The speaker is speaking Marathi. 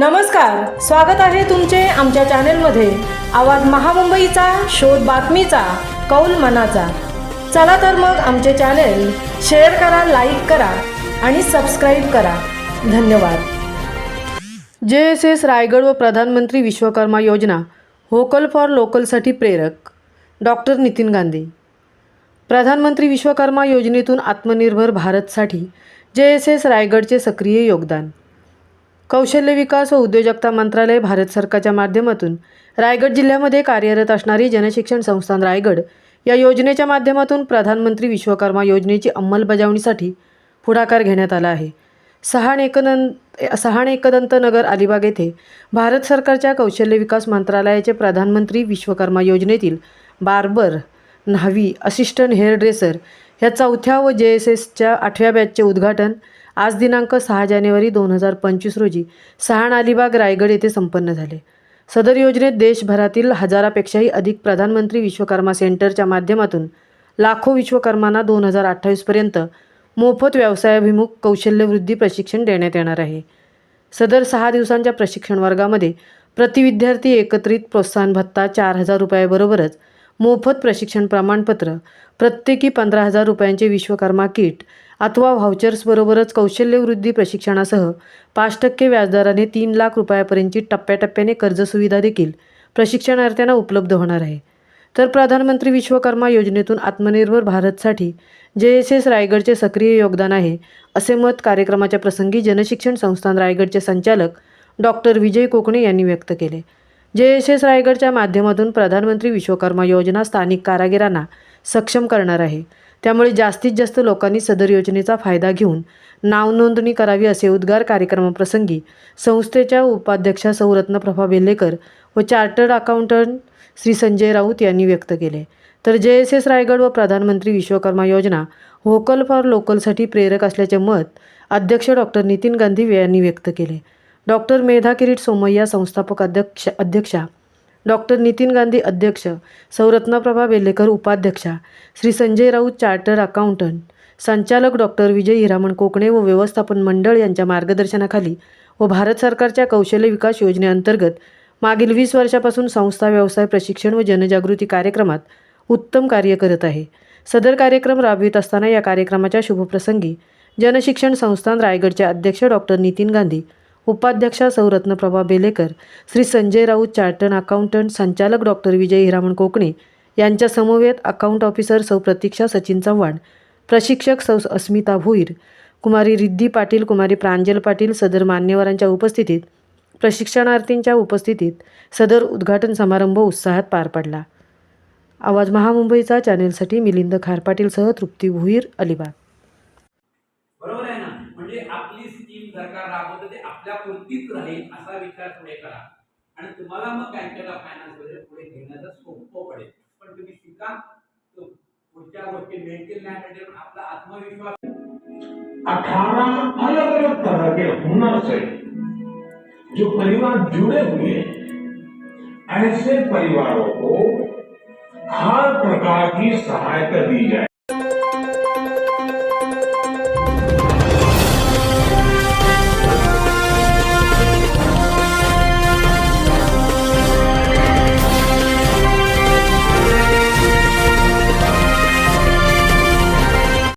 नमस्कार स्वागत आहे तुमचे आमच्या चॅनेलमध्ये. आवाज महामुंबईचा शोध बातमीचा कौल मनाचा. चला तर मग आमचे चॅनेल शेअर करा लाईक करा आणि सबस्क्राईब करा. धन्यवाद. जे एस एस रायगड व प्रधानमंत्री विश्वकर्मा योजना होकल फॉर लोकलसाठी प्रेरक. डॉक्टर नितीन गांधी. प्रधानमंत्री विश्वकर्मा योजनेतून आत्मनिर्भर भारतसाठी जे एस एस रायगडचे सक्रिय योगदान. कौशल्य विकास व उद्योजकता मंत्रालय भारत सरकारच्या माध्यमातून रायगड जिल्ह्यामध्ये कार्यरत असणारी जनशिक्षण संस्थान रायगड या योजनेच्या माध्यमातून प्रधानमंत्री विश्वकर्मा योजनेची अंमलबजावणीसाठी पुढाकार घेण्यात आला आहे. सहाण एकदंत सहाण एकदंत नगर अलिबाग येथे भारत सरकारच्या कौशल्य विकास मंत्रालयाचे प्रधानमंत्री विश्वकर्मा योजनेतील बार्बर न्हावी असिस्टंट हेअर ड्रेसर ह्या चौथ्या व जे एस एसच्या आठव्या बॅचचे उद्घाटन आज दिनांक सहा जानेवारी दोन हजार पंचवीस रोजी सहाण अलिबाग रायगड येथे संपन्न झाले. सदर योजनेत देशभरातील हजारापेक्षाही अधिक प्रधानमंत्री विश्वकर्मा सेंटरच्या माध्यमातून लाखो विश्वकर्मांना दोन हजार अठ्ठावीसपर्यंत मोफत व्यवसायाभिमुख कौशल्यवृद्धी प्रशिक्षण देण्यात येणार आहे. सदर सहा दिवसांच्या प्रशिक्षण वर्गामध्ये प्रति विद्यार्थी एकत्रित प्रोत्साहन भत्ता चार हजार रुपयाबरोबरच मोफत प्रशिक्षण प्रमाणपत्र प्रत्येकी पंधरा हजार रुपयांचे विश्वकर्मा किट अथवा व्हाउचर्सबरोबरच कौशल्यवृद्धी प्रशिक्षणासह पाच टक्के व्याजदराने तीन लाख रुपयापर्यंतची टप्प्याटप्प्याने कर्जसुविधा देखील प्रशिक्षणार्थ्यांना उपलब्ध होणार आहे. तर प्रधानमंत्री विश्वकर्मा योजनेतून आत्मनिर्भर भारतसाठी जे एस एस रायगडचे सक्रिय योगदान आहे असे मत कार्यक्रमाच्या प्रसंगी जनशिक्षण संस्थान रायगडचे संचालक डॉक्टर विजय कोकणे यांनी व्यक्त केले. जे एस एस रायगडच्या माध्यमातून प्रधानमंत्री विश्वकर्मा योजना स्थानिक कारागिरांना सक्षम करणार आहे. त्यामुळे जास्तीत जास्त लोकांनी सदर योजनेचा फायदा घेऊन नावनोंदणी करावी असे उद्गार कार्यक्रमाप्रसंगी संस्थेच्या उपाध्यक्षा सौरत्न प्रभा बेल्लेकर व चार्टर्ड अकाउंटंट श्री संजय राऊत यांनी व्यक्त केले. तर जे एस एस रायगड व प्रधानमंत्री विश्वकर्मा योजना व्होकल फॉर लोकलसाठी प्रेरक असल्याचे मत अध्यक्ष डॉक्टर नितीन गांधी यांनी व्यक्त केले. डॉक्टर मेधा किरीट सोमय्या संस्थापक अध्यक्ष अध्यक्षा डॉक्टर नितीन गांधी अध्यक्ष सौरत्नप्रभा वेलेकर उपाध्यक्षा श्री संजय राऊत चार्टर अकाउंटंट संचालक डॉक्टर विजय हिरामण कोकणे व व्यवस्थापन मंडळ यांच्या मार्गदर्शनाखाली व भारत सरकारच्या कौशल्य विकास योजनेअंतर्गत मागील वीस वर्षापासून संस्था व्यवसाय प्रशिक्षण व जनजागृती कार्यक्रमात उत्तम कार्य करत आहे. सदर कार्यक्रम राबवित असताना या कार्यक्रमाच्या शुभप्रसंगी जनशिक्षण संस्थान रायगडचे अध्यक्ष डॉक्टर नितीन गांधी उपाध्यक्षा सौ रत्नप्रभा बेलेकर श्री संजय राऊत चार्टर्ड अकाउंटंट संचालक डॉक्टर विजय हिरामण कोकणे यांच्या समवेत अकाउंट ऑफिसर सौ प्रतीक्षा सचिन चव्हाण प्रशिक्षक सौ अस्मिता भोईर कुमारी रिद्धी पाटील कुमारी प्रांजल पाटील सदर मान्यवरांच्या उपस्थितीत प्रशिक्षणार्थींच्या उपस्थितीत सदर उद्घाटन समारंभ उत्साहात पार पडला. आवाज महामुंबईचा चॅनेलसाठी मिलिंद खारपाटीलसह तृप्ती भुईर अलिबाग. बरोबर आहे ना? म्हणजे आपली स्कीम सरकार राबवतं आपल्या पुरतीच राहील असा विचार पुढे करा. आणि तुम्हाला मग बँकेला फायनान्स वगैरे पुढे घेण्याचं सोपं पडेल. पण तुम्ही शिका पुढच्या गोष्टी मिळतील नाही मिळतील आपला आत्मविश्वास अठारह अलग अलग तरह के हुनर से जो परिवार जुड़े हुए ऐसे परिवारों को हर प्रकार की सहायता दी जाए.